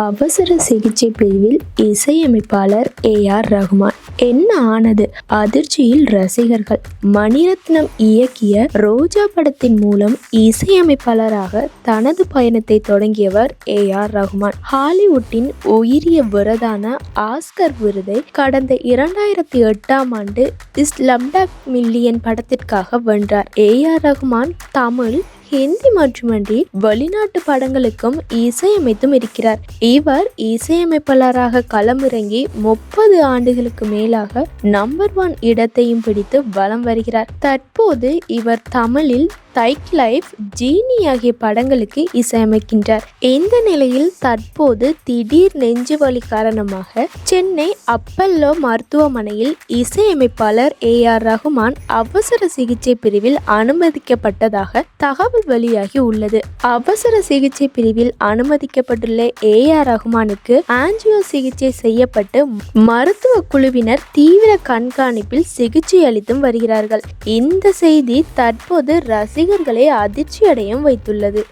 அவசர சிகிச்சை பிரிவில் இசையமைப்பாளர் ஏ ஆர் ரஹ்மான் என்ன ஆனது? அதிர்ச்சியில் ரசிகர்கள். மணிரத்னம் இயக்கிய ரோஜா படத்தின் மூலம் இசையமைப்பாளராக தனது பயணத்தை தொடங்கியவர் ஏ ஆர் ரஹ்மான் ஹாலிவுட்டின் உயிரிய விருதான ஆஸ்கர் விருதை கடந்த இரண்டாயிரத்தி எட்டாம் ஆண்டு இஸ்லம்டாக் மில்லியன் படத்திற்காக வென்றார். ஏ ஆர் ரஹ்மான் தமிழ் ஹிந்தி மட்டுமன்றி வெளிநாட்டு படங்களுக்கும் இசையமைத்தும் இருக்கிறார். இவர் இசையமைப்பாளராக களமிறங்கி முப்பது ஆண்டுகளுக்கு மேலாக நம்பர் ஒன் இடத்தையும் பிடித்து வலம் வருகிறார். தற்போது இவர் தமிழில் தைக் லைஃப் ஜீனி ஆகிய படங்களுக்கு இசையமைக்கின்றார். இந்த நிலையில் தற்போது திடீர் நெஞ்சு வலி காரணமாக சென்னை அப்பல்லோ மருத்துவமனையில் இசையமைப்பாளர் ஏ ஆர் ரகுமான் அவசர சிகிச்சை பிரிவில் அனுமதிக்கப்பட்டதாக தகவல் வெளியாகி உள்ளது. அவசர சிகிச்சை பிரிவில் அனுமதிக்கப்பட்டுள்ள ஏ ஆர் ரகுமானுக்கு ஆஞ்சியோ சிகிச்சை செய்யப்பட்டு மருத்துவ குழுவினர் தீவிர கண்காணிப்பில் சிகிச்சை அளித்தும் வருகிறார்கள். இந்த செய்தி தற்போது ரசிகர்களை அதிர்ச்சியடையும் வைத்துள்ளது.